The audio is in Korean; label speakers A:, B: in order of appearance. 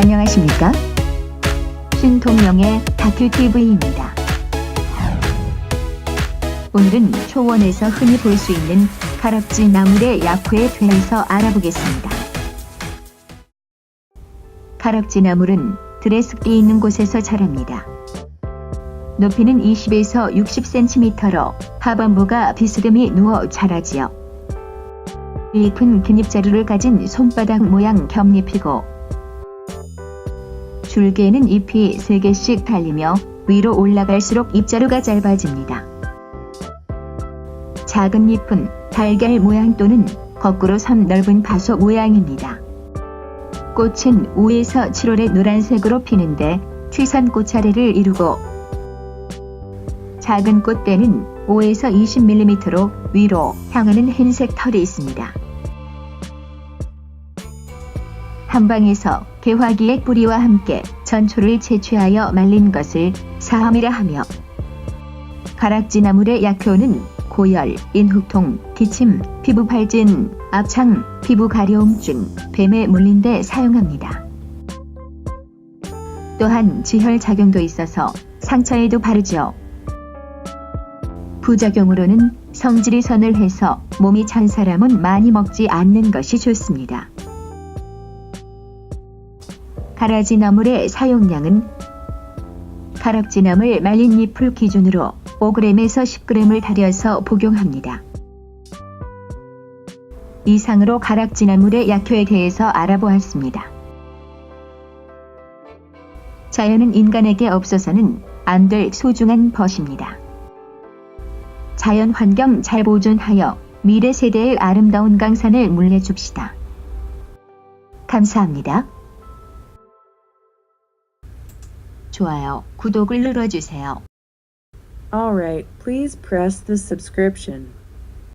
A: 안녕하십니까? 신통명의 다큐TV입니다. 오늘은 초원에서 흔히 볼 수 있는 가락지 나물의 약효에 대해서 알아보겠습니다. 가락지 나물은 습기 있는 곳에서 자랍니다. 높이는 20에서 60cm로 하반부가 비스듬히 누워 자라지요. 잎은 깃잎자루를 가진 손바닥 모양 겹잎이고 줄기에는 잎이 3개씩 달리며 위로 올라갈수록 잎자루가 짧아집니다. 작은 잎은 달걀 모양 또는 거꾸로 선 넓은 파소 모양입니다. 꽃은 5에서 7월에 노란색으로 피는데 취선 꽃차례를 이루고 작은 꽃대는 5에서 20mm로 위로 향하는 흰색 털이 있습니다. 한방에서 개화기의 뿌리와 함께 전초를 채취하여 말린 것을 사함이라 하며 가락지 나물의 약효는 고열, 인후통, 기침, 피부 발진, 압창, 피부 가려움증, 뱀에 물린 데 사용합니다. 또한 지혈 작용도 있어서 상처에도 바르죠. 부작용으로는 성질이 서늘해서 몸이 찬 사람은 많이 먹지 않는 것이 좋습니다. 가라지 나물의 사용량은 가락지 나물 말린 잎을 기준으로 5g에서 10g을 달여서 복용합니다. 이상으로 가락지 나물의 약효에 대해서 알아보았습니다. 자연은 인간에게 없어서는 안 될 소중한 벗입니다. 자연 환경 잘 보존하여 미래 세대의 아름다운 강산을 물려줍시다. 감사합니다. 좋아요, 구독을 눌러주세요.
B: Alright, please press the subscription.